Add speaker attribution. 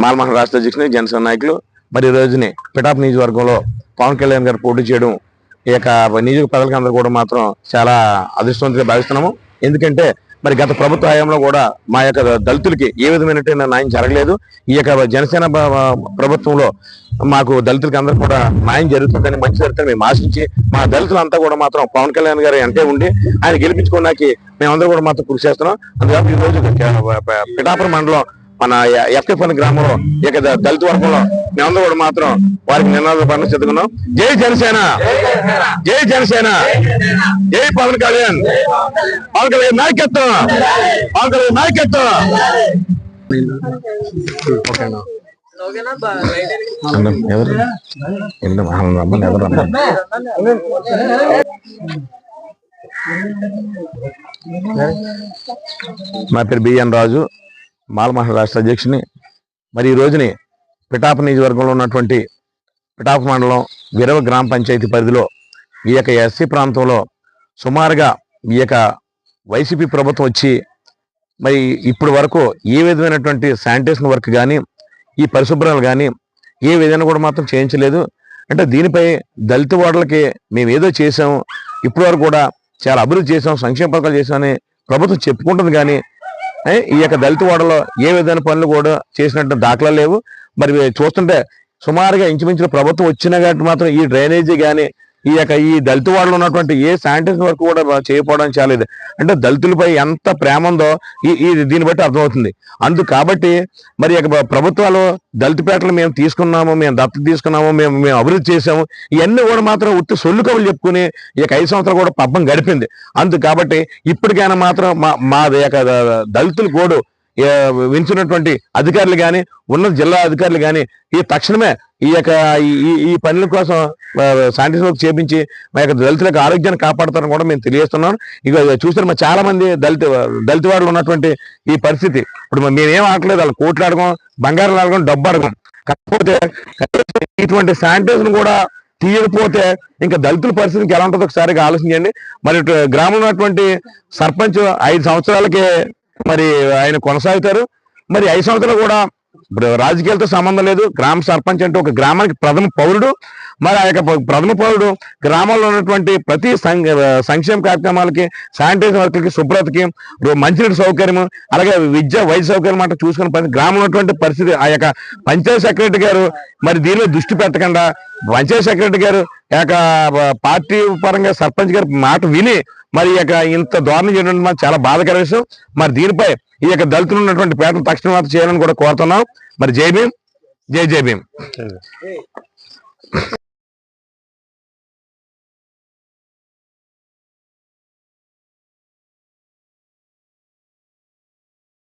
Speaker 1: మాల్మహల్ రాష్ట్ర అధ్యక్షుని జనసేన నాయకులు మరి ఈ రోజుని పిటాప్ నియోజకవర్గంలో పవన్ కళ్యాణ్ గారు పోటీ చేయడం ఈ యొక్క నియోజక ప్రజలకందరూ కూడా మాత్రం చాలా అదృష్టవంతంగా భావిస్తున్నాము. ఎందుకంటే మరి గత ప్రభుత్వ హయాంలో కూడా మా యొక్క దళితులకి ఏ విధమైనటువంటి న్యాయం జరగలేదు. ఈ యొక్క జనసేన ప్రభుత్వంలో మాకు దళితులకి అందరూ కూడా న్యాయం జరుగుతుందని మంచి జరుగుతుంది మేము ఆశించి మా దళితులంతా కూడా మాత్రం పవన్ కళ్యాణ్ గారు అంటే ఉండి ఆయన గెలిపించుకోవడానికి మేమందరూ కూడా మాత్రం కృషి చేస్తున్నాం. అందువల్ల ఈరోజు రోజు పిఠాపురం మండలం మన ఎఫ్ఎఫ్ అనే గ్రామంలో ఇక దళిత వర్గంలో మేమందరూ కూడా మాత్రం వారికి నినాద పనులు చెందుకున్నాం. జై జనసేన! జై జనసేన! జై పవన్ కళ్యాణ్! పవన్ కళ్యాణ్ నాయకత్వం! పవన్ కళ్యాణ్ నాయకత్వం! ఎవరు? రమ్మని ఎవరు రమ్మని? నా పేరు బిఎన్ రాజు. మాలమహల్ రాష్ట్ర అధ్యక్షుని మరి ఈ రోజుని పిఠాప నియోజకవర్గంలో ఉన్నటువంటి పిఠాప మండలం విరవ గ్రామ పంచాయతీ పరిధిలో ఈ యొక్క ఎస్సీ ప్రాంతంలో సుమారుగా ఈ యొక్క వైసీపీ ప్రభుత్వం వచ్చి మరి ఇప్పటి వరకు ఏ విధమైనటువంటి శానిటేషన్ వర్క్ కానీ ఈ పరిశుభ్రాలు కానీ ఏ విధంగా కూడా మాత్రం చేయించలేదు. అంటే దీనిపై దళిత ఓడలకి మేము ఏదో చేసాము ఇప్పటి వరకు కూడా చాలా అభివృద్ధి చేసాం సంక్షేమ పథకాలు చేసామని ప్రభుత్వం చెప్పుకుంటుంది కానీ ఈ యొక్క దళిత ఓడలో ఏ విధమైన పనులు కూడా చేసినట్టు దాఖలా లేవు. మరి చూస్తుంటే సుమారుగా ఇంచుమించు ప్రభుత్వం వచ్చిన కాబట్టి మాత్రం ఈ డ్రైనేజీ కానీ ఈ యొక్క ఈ దళిత వాళ్ళు ఉన్నటువంటి ఏ శానిటైజేషన్ వర్క్ కూడా చేయకపోవడం చాలా అంటే దళితులపై ఎంత ప్రేమ ఉందో ఈ దీన్ని బట్టి అర్థమవుతుంది. అందు కాబట్టి మరి యొక్క ప్రభుత్వాలు దళిత పేటలు మేము తీసుకున్నాము మేము దత్తత తీసుకున్నాము మేము మేము అభివృద్ధి చేసాము ఇవన్నీ కూడా మాత్రం ఉత్తి సొల్లు కవులు చెప్పుకుని ఈ యొక్క ఐదు సంవత్సరాలు కూడా పబ్బం గడిపింది. అందు కాబట్టి ఇప్పటికైనా మాత్రం మా మా యొక్క దళితులు కూడా ఏ, అధికారులు కానీ ఉన్న జిల్లా అధికారులు కానీ ఈ తక్షణమే ఈ యొక్క ఈ- ఈ ఈ పనుల కోసం శానిటేషన్ వర్క్ చేపించి మా యొక్క దళితులకు ఆరోగ్యాన్ని కాపాడుతారని కూడా మేము తెలియజేస్తున్నాం. ఇక చూసిన మా చాలా మంది దళిత దళిత వాళ్ళు ఉన్నటువంటి ఈ పరిస్థితి. ఇప్పుడు మేమేం ఆడలేదు వాళ్ళు కోట్లు అడగం బంగారం అడగం డబ్బు అడగం కాకపోతే ఇటువంటి శానిటేషన్ కూడా తీయకపోతే ఇంకా దళితుల పరిస్థితికి ఎలా ఉంటుందో ఒకసారిగా ఆలోచించండి. మరి గ్రామంలో ఉన్నటువంటి సర్పంచ్ ఐదు సంవత్సరాలకే మరి ఆయన కొనసాగుతారు. మరి ఐదు సంవత్సరాలు కూడా ఇప్పుడు రాజకీయాలతో సంబంధం లేదు. గ్రామ సర్పంచ్ అంటే ఒక గ్రామానికి ప్రథమ పౌరుడు. మరి ఆ యొక్క ప్రథమ పౌరుడు గ్రామంలో ఉన్నటువంటి ప్రతి సంక్షేమ కార్యక్రమాలకి శానిటైజర్ వర్క్లకి శుభ్రతకి మంచినీటి సౌకర్యం అలాగే విద్య వైద్య సౌకర్యం అంటే చూసుకుని పని గ్రామంలో ఉన్నటువంటి పరిస్థితి ఆ యొక్క పంచాయతీ సెక్రటరీ గారు మరి దీని మీద దృష్టి పెట్టకుండా పంచాయత్ సెక్రటరీ గారు ఆ యొక్క పార్టీ పరంగా సర్పంచ్ గారి మాట విని మరి ఈ యొక్క ఇంత దారుణం చేయడం మాకు చాలా బాధకర విషయం. మరి దీనిపై ఈ యొక్క దళితులు ఉన్నటువంటి పేటను తక్షణ చేయాలని కూడా కోరుతున్నాం. మరి జై భీం జై జై భీం